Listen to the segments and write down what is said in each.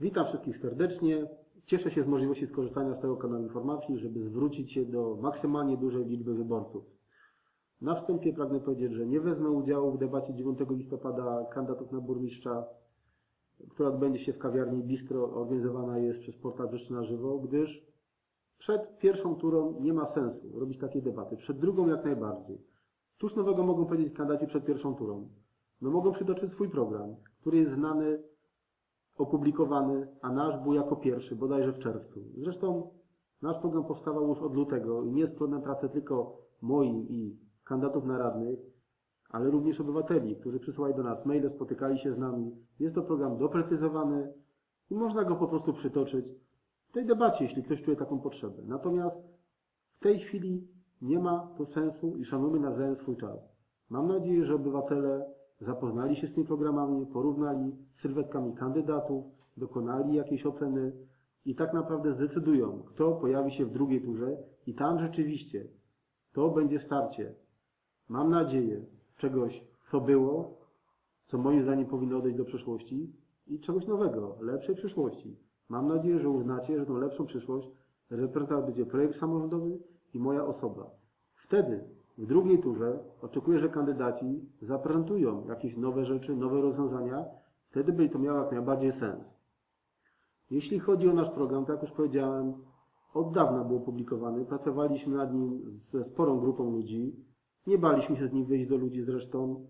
Witam wszystkich serdecznie. Cieszę się z możliwości skorzystania z tego kanału informacji, żeby zwrócić się do maksymalnie dużej liczby wyborców. Na wstępie pragnę powiedzieć, że nie wezmę udziału w debacie 9 listopada kandydatów na burmistrza, która odbędzie się w kawiarni Bistro, organizowana jest przez portal Wreszcie na żywo, gdyż przed pierwszą turą nie ma sensu robić takiej debaty. Przed drugą jak najbardziej. Cóż nowego mogą powiedzieć kandydaci przed pierwszą turą? No mogą przytoczyć swój program, który jest znany opublikowany, a nasz był jako pierwszy, bodajże w czerwcu. Zresztą nasz program powstawał już od lutego i nie jest plodem pracy tylko moim i kandydatów na radnych, ale również obywateli, którzy przysyłali do nas maile, spotykali się z nami. Jest to program doprecyzowany i można go po prostu przytoczyć w tej debacie, jeśli ktoś czuje taką potrzebę. Natomiast w tej chwili nie ma to sensu i szanujmy nawzajem swój czas. Mam nadzieję, że obywatele zapoznali się z tymi programami, porównali sylwetkami kandydatów, dokonali jakiejś oceny i tak naprawdę zdecydują, kto pojawi się w drugiej turze i tam rzeczywiście to będzie starcie. Mam nadzieję czegoś, co było, co moim zdaniem powinno odejść do przeszłości i czegoś nowego, lepszej przyszłości. Mam nadzieję, że uznacie, że tą lepszą przyszłość reprezentować będzie projekt samorządowy i moja osoba. Wtedy, w drugiej turze, oczekuję, że kandydaci zaprezentują jakieś nowe rzeczy, nowe rozwiązania. Wtedy by to miało jak najbardziej sens. Jeśli chodzi o nasz program, tak jak już powiedziałem, od dawna był opublikowany. Pracowaliśmy nad nim ze sporą grupą ludzi. Nie baliśmy się z nim wyjść do ludzi zresztą.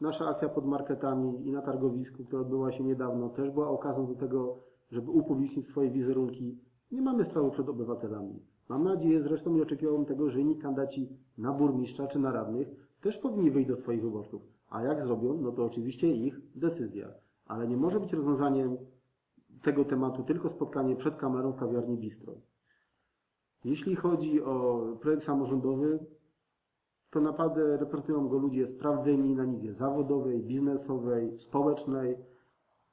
Nasza akcja pod marketami i na targowisku, która odbyła się niedawno, też była okazją do tego, żeby upublicznić swoje wizerunki. Nie mamy strachu przed obywatelami. Mam nadzieję zresztą i oczekiwałbym tego, że inni kandydaci na burmistrza czy na radnych też powinni wyjść do swoich wyborców. A jak zrobią, no to oczywiście ich decyzja. Ale nie może być rozwiązaniem tego tematu tylko spotkanie przed kamerą w kawiarni Bistro. Jeśli chodzi o projekt samorządowy, to naprawdę reprezentują go ludzie sprawdzeni na niwie zawodowej, biznesowej, społecznej,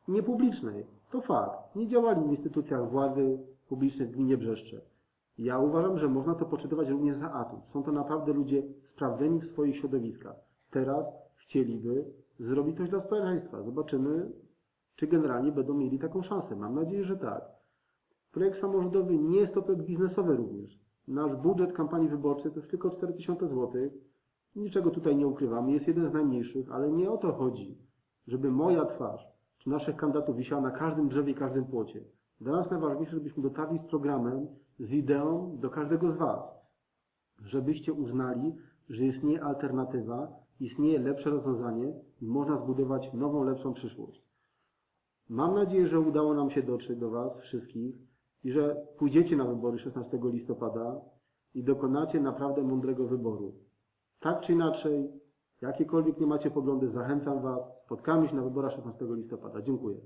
niepublicznej. To fakt. Nie działali w instytucjach władzy publicznej w gminie Brzeszcze. Ja uważam, że można to poczytywać również za atut. Są to naprawdę ludzie sprawdzeni w swoich środowiskach. Teraz chcieliby zrobić coś dla społeczeństwa. Zobaczymy, czy generalnie będą mieli taką szansę. Mam nadzieję, że tak. Projekt samorządowy nie jest to projekt biznesowy również. Nasz budżet kampanii wyborczej to jest tylko 4000 zł. Niczego tutaj nie ukrywamy. Jest jeden z najmniejszych, ale nie o to chodzi, żeby moja twarz czy naszych kandydatów wisiała na każdym drzewie i każdym płocie. Dla nas najważniejsze, żebyśmy dotarli z programem, z ideą do każdego z Was. Żebyście uznali, że istnieje alternatywa, istnieje lepsze rozwiązanie i można zbudować nową, lepszą przyszłość. Mam nadzieję, że udało nam się dotrzeć do Was wszystkich i że pójdziecie na wybory 16 listopada i dokonacie naprawdę mądrego wyboru. Tak czy inaczej, jakiekolwiek nie macie poglądy, zachęcam Was. Spotkamy się na wyborach 16 listopada. Dziękuję.